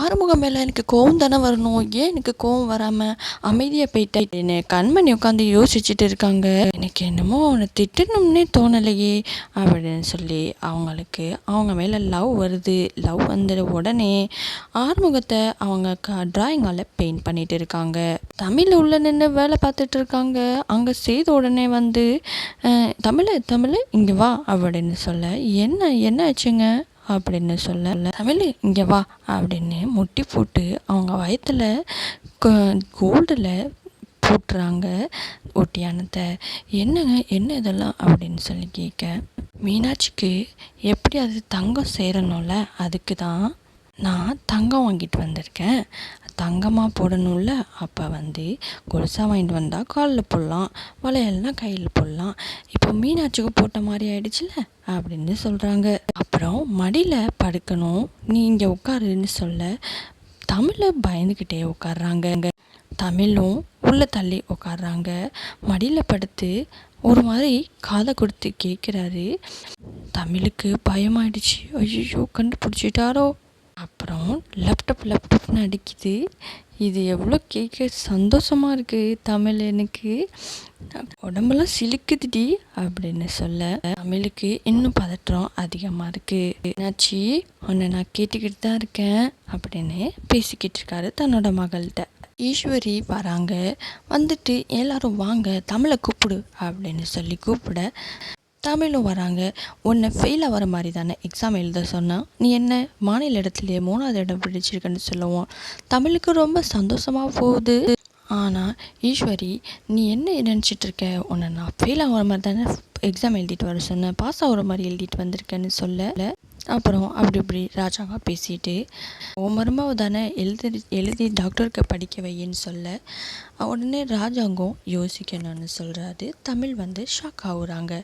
ஆறுமுகம் மேலே எனக்கு கோவம் தானே வரணும்? ஏன் எனக்கு கோவம் வராமல் அமைதியாக போயிட்டேன்னு கண்மணி உட்காந்து யோசிச்சுட்டு இருக்காங்க. எனக்கு என்னமோ அவனை திட்டணும்னே தோணலையே அப்படின்னு சொல்லி அவங்களுக்கு அவங்க மேலே லவ் வருது. லவ் வந்த உடனே ஆறுமுகத்தை அவங்க க ட்ராயிங்கால் பெயிண்ட் பண்ணிட்டு இருக்காங்க. தமிழ் உள்ள நின்று வேலை பார்த்துட்டு இருக்காங்க. அங்கே செய்த உடனே வந்து தமிழ் தமிழ் இங்கே வா அப்படின்னு சொல்ல என்ன என்ன ஆச்சுங்க? அப்படின்னு சொல்ல தமிழ் இங்கே வா அப்படின்னு முட்டி போட்டு அவங்க வயத்தில் கோல்டில் போட்டுறாங்க. ஒட்டியானத்தை என்னங்க என்ன இதெல்லாம்? அப்படின்னு சொல்லி கேட்க மீனாட்சிக்கு எப்படி அது தங்கம் சேரணும்ல? அதுக்கு தான் நான் தங்கம் வாங்கிட்டு வந்திருக்கேன். தங்கமாக போடணும்ல? அப்போ வந்து கொலுசாக வாங்கிட்டு வந்தால் காலில் போடலாம் வளையல்னால் கையில் போடலாம். இப்போ மீனாட்சிக்கு போட்ட மாதிரி ஆயிடுச்சுல? அப்படின்னு சொல்கிறாங்க அப்புறம் மடியில் படுக்கணும். நீ இங்கே உட்காருன்னு சொல்ல தமிழை பயந்துக்கிட்டே உட்காடுறாங்க தமிழும் உள்ளே தள்ளி உட்காடுறாங்க மடியில் படுத்து ஒரு மாதிரி காதை கொடுத்து கேட்குறாரு தமிழுக்கு பயமாயிடுச்சு. ஐயோ கண்டுபிடிச்சிட்டாரோ. அப்புறம் லேப்டாப் லேப்டாப்னு அடிக்குது. இது எவ்வளோ கேட்க சந்தோஷமாக இருக்குது தமிழ் எனக்கு. உடம்பெல்லாம் சிலுக்குதுடி அப்படின்னு சொல்ல தமிழுக்கு இன்னும் பதற்றம் அதிகமாக இருக்குது என்னாச்சு? உன்னை நான் கேட்டுக்கிட்டு தான் இருக்கேன் அப்படின்னு பேசிக்கிட்டு இருக்காரு தன்னோட மகள்கிட்ட. ஈஸ்வரி வராங்க. வந்துட்டு எல்லாரும் வாங்க தமிழை கூப்பிடு அப்படின்னு சொல்லி கூப்பிட தமிழும் வராங்க. உன்னை ஃபெயில் ஆகிற மாதிரி தானே எக்ஸாம் எழுத சொன்னால் நீ என்ன மாநில இடத்துலையே மூணாவது இடம் பிடிச்சிருக்கன்னு சொல்லுவோம் தமிழுக்கு ரொம்ப சந்தோஷமாக போகுது. ஆனால் ஈஸ்வரி நீ என்ன நினச்சிட்டு இருக்க? உன்னை நான் ஃபெயில் ஆகிற மாதிரி தானே எக்ஸாம் எழுதிட்டு வர சொன்னேன் பாஸ் ஆகிற மாதிரி எழுதிட்டு வந்திருக்கேன்னு சொல்ல அப்புறம் அப்படி இப்படி ராஜாவா பேசிட்டு உன் மருமாவை தானே எழுதி எழுதி டாக்டருக்கு படிக்க வையின்னு சொல்ல. உடனே ராஜாங்கம் யோசிக்கணும்னு சொல்கிறாரு தமிழ் வந்து ஷாக் ஆகுறாங்க.